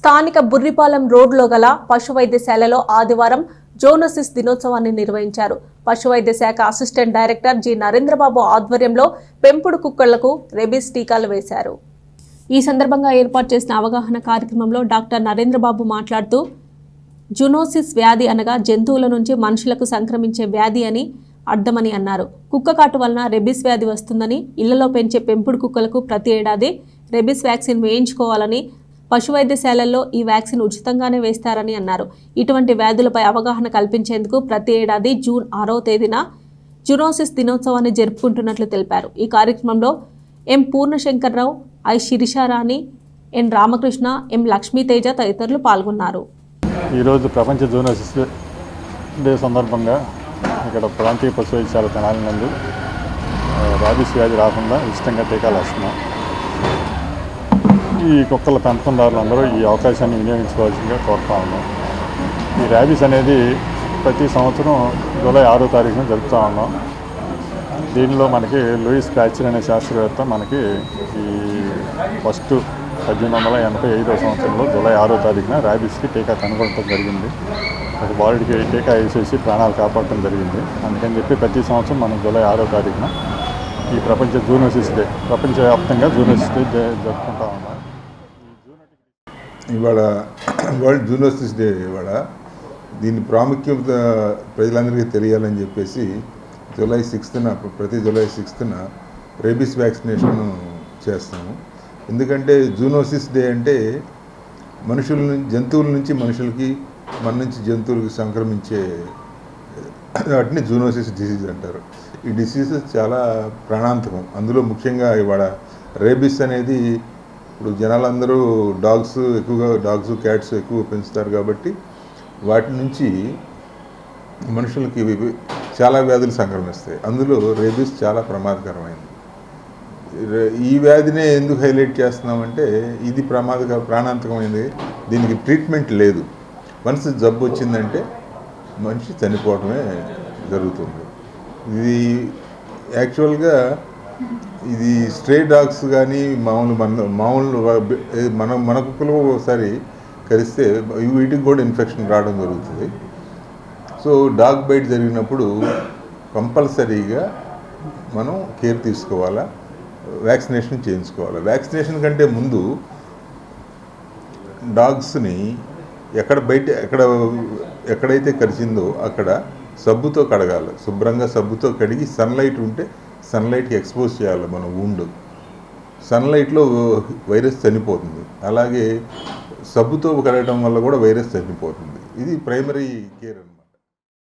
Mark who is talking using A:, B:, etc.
A: స్థానిక బుర్రిపాలెం రోడ్లో గల పశు వైద్యశాలలో ఆదివారం జోనోసిస్ దినోత్సవాన్ని నిర్వహించారు. పశు వైద్యశాఖ అసిస్టెంట్ డైరెక్టర్ జి. నరేంద్రబాబు ఆధ్వర్యంలో పెంపుడు కుక్కలకు రెబీస్ టీకాలు వేశారు. ఈ సందర్భంగా ఏర్పాటు చేసిన అవగాహన కార్యక్రమంలో డాక్టర్ నరేంద్రబాబు మాట్లాడుతూ జునోసిస్ వ్యాధి అనగా జంతువుల నుంచి మనుషులకు సంక్రమించే వ్యాధి అని అర్థమని అన్నారు. కుక్క కాటు వలన రెబిస్ వ్యాధి వస్తుందని ఇళ్ళలో పెంచే పెంపుడు కుక్కలకు ప్రతి ఏడాది రెబిస్ వ్యాక్సిన్ వేయించుకోవాలని పశు వైద్యశాలల్లో ఈ వ్యాక్సిన్ ఉచితంగానే వేస్తారని అన్నారు. ఇటువంటి వ్యాధులపై అవగాహన కల్పించేందుకు ప్రతి ఏడాది జూన్ ఆరో తేదీన జునోసిస్ దినోత్సవాన్ని జరుపుకుంటున్నట్లు తెలిపారు. ఈ కార్యక్రమంలో M Purnashankarrao I Sirisharani N Ramakrishna ఎం లక్ష్మీతేజ తదితరులు పాల్గొన్నారు.
B: ఈరోజు ప్రపంచ జూనోసిస్ డే సందర్భంగా ఇక్కడ ప్రాంతీయ పశు వైద్యశాల తెనాలి నందు రాబీస్ వ్యాధి రాకుండా ఉచితంగా టీకాలు వేస్తున్నాం. ఈ కుక్కల పెంపకందారులందరూ ఈ అవకాశాన్ని వినియోగించుకోవాల్సిందిగా కోరుతా ఉన్నాం. ఈ ర్యాబీస్ అనేది ప్రతి సంవత్సరం జూలై ఆరో తారీఖున జరుపుతూ ఉన్నాం. దీనిలో మనకి లూయిస్ ప్యాచర్ అనే శాస్త్రవేత్త మనకి ఈ ఫస్ట్ పద్దెనిమిది వందల ఎనభై ఐదో సంవత్సరంలో జూలై ఆరో తారీఖున ర్యాబీస్కి టీకా కనుగొనడం జరిగింది. ఒక బాడీకి టీకా వేసేసి ప్రాణాలు కాపాడటం జరిగింది. అందుకని చెప్పి ప్రతి సంవత్సరం మనం జూలై ఆరో తారీఖున ఈ ప్రపంచ జూనోసిస్ డే ప్రపంచవ్యాప్తంగా జూనోసిస్ డే జరుపుకుంటా ఉన్నాం.
C: ఇవాళ వరల్డ్ జూనోసిస్ డే ఇవాళ. దీని ప్రాముఖ్యత ప్రజలందరికీ తెలియాలని చెప్పేసి జూలై సిక్స్త్న ప్రతి జూలై సిక్స్త్న రేబీస్ వ్యాక్సినేషన్ చేస్తాము. ఎందుకంటే జూనోసిస్ డే అంటే మనుషుల నుంచి జంతువుల నుంచి మనుషులకి మన నుంచి జంతువులకి సంక్రమించే వాటిని జూనోసిస్ డిసీజ్ అంటారు. ఈ డిసీజ్ చాలా ప్రాణాంతకం. అందులో ముఖ్యంగా ఇవాళ రేబిస్ అనేది ఇప్పుడు జనాలందరూ డాగ్స్ ఎక్కువగా డాగ్స్ క్యాట్స్ ఎక్కువ పెంచుతారు కాబట్టి వాటి నుంచి మనుషులకి చాలా వ్యాధులు సంక్రమిస్తాయి అందులో రేబీస్ చాలా ప్రమాదకరమైనది. ఈ వ్యాధినే ఎందుకు హైలైట్ చేస్తున్నామంటే ఇది ప్రమాదక ప్రాణాంతకమైనది. దీనికి ట్రీట్మెంట్ లేదు. వన్స్ జబ్బు వచ్చిందంటే మనిషి చనిపోవడమే జరుగుతుంది. ఇది యాక్చువల్గా ఇది స్ట్రే డాగ్స్ కానీ మామూలు మన మామూలు మన మన కుక్కలు ఒకసారి కరిస్తే వీటికి కూడా ఇన్ఫెక్షన్ రావడం జరుగుతుంది. సో డాగ్ బైట్ జరిగినప్పుడు కంపల్సరీగా మనం కేర్ తీసుకోవాలా? వ్యాక్సినేషన్ చేయించుకోవాలి? వ్యాక్సినేషన్ కంటే ముందు డాగ్స్ని ఎక్కడ బయట ఎక్కడ ఎక్కడైతే కరిచిందో అక్కడ సబ్బుతో కడగాలి. శుభ్రంగా సబ్బుతో కడిగి సన్లైట్ ఉంటే సన్లైట్కి ఎక్స్పోజ్ చేయాలి మన ఉండు సన్లైట్లో వైరస్ చనిపోతుంది. అలాగే సబ్బుతో కడగడం వల్ల కూడా వైరస్ చనిపోతుంది. ఇది ప్రైమరీ కేర్ అన్నమాట.